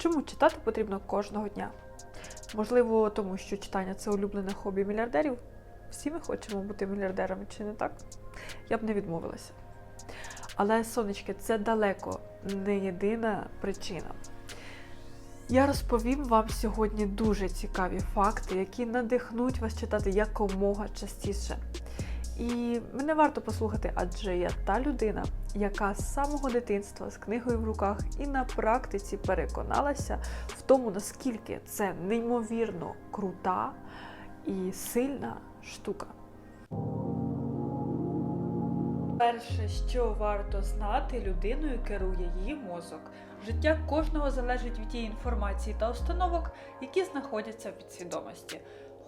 Чому читати потрібно кожного дня? Можливо, тому що читання це улюблене хобі мільярдерів. Всі ми хочемо бути мільярдерами, чи не так? Я б не відмовилася. Але, сонечки, це далеко не єдина причина. Я розповім вам сьогодні дуже цікаві факти, які надихнуть вас читати якомога частіше. І мене варто послухати, адже я та людина, яка з самого дитинства з книгою в руках і на практиці переконалася в тому, наскільки це неймовірно крута і сильна штука. Перше, що варто знати, людиною керує її мозок. Життя кожного залежить від тієї інформації та установок, які знаходяться в підсвідомості.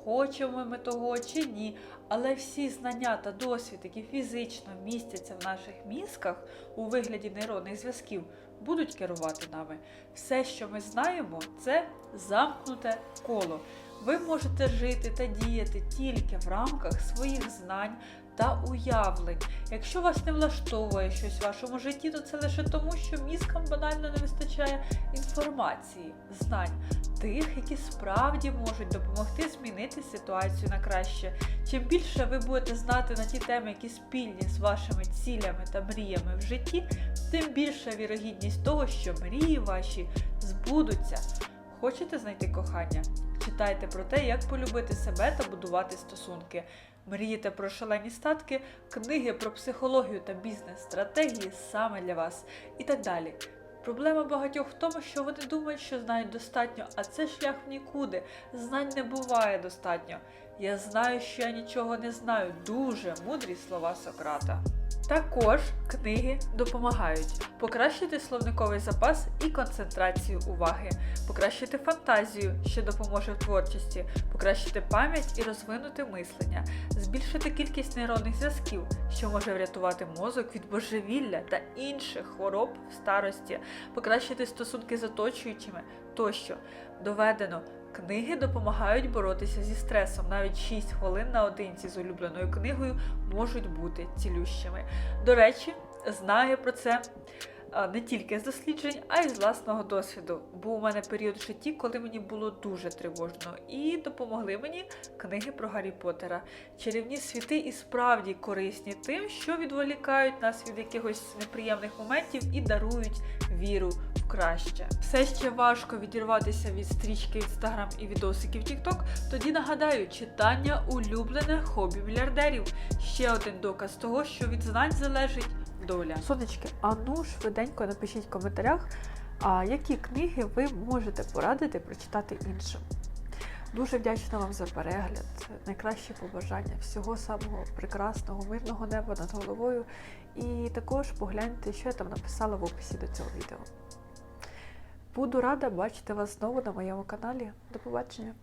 Хочемо ми того чи ні, але всі знання та досвід, які фізично містяться в наших мізках у вигляді нейронних зв'язків, будуть керувати нами. Все, що ми знаємо, це замкнуте коло. Ви можете жити та діяти тільки в рамках своїх знань та уявлень. Якщо вас не влаштовує щось в вашому житті, то це лише тому, що мізкам банально не вистачає інформації, знань, тих, які справді можуть допомогти змінити ситуацію на краще. Чим більше ви будете знати на ті теми, які спільні з вашими цілями та мріями в житті, тим більша вірогідність того, що мрії ваші збудуться. Хочете знайти кохання? Читайте про те, як полюбити себе та будувати стосунки. Мрієте про шалені статки, книги про психологію та бізнес-стратегії саме для вас і так далі. Проблема багатьох в тому, що вони думають, що знають достатньо, а це шлях в нікуди. Знань не буває достатньо. Я знаю, що я нічого не знаю. Дуже мудрі слова Сократа. Також книги допомагають покращити словниковий запас і концентрацію уваги, покращити фантазію, що допоможе в творчості, покращити пам'ять і розвинути мислення, збільшити кількість нейронних зв'язків, що може врятувати мозок від божевілля та інших хвороб в старості, покращити стосунки з оточуючими тощо. Доведено. Книги допомагають боротися зі стресом. Навіть 6 хвилин наодинці з улюбленою книгою можуть бути цілющими. До речі, знаю про це не тільки з досліджень, а й з власного досвіду. Був у мене період в житті, коли мені було дуже тривожно, і допомогли мені книги про Гаррі Поттера. Чарівні світи і справді корисні тим, що відволікають нас від якихось неприємних моментів і дарують віру в краще. Все ще важко відірватися від стрічки Instagram і відосиків TikTok, тоді нагадаю, читання улюблене хобі мільярдерів. Ще один доказ того, що від знань залежить доля. Сонечки, а ну швиденько напишіть в коментарях, а які книги ви можете порадити прочитати іншим. Дуже вдячна вам за перегляд, найкращі побажання, всього самого прекрасного, мирного неба над головою. І також погляньте, що я там написала в описі до цього відео. Буду рада бачити вас знову на моєму каналі. До побачення!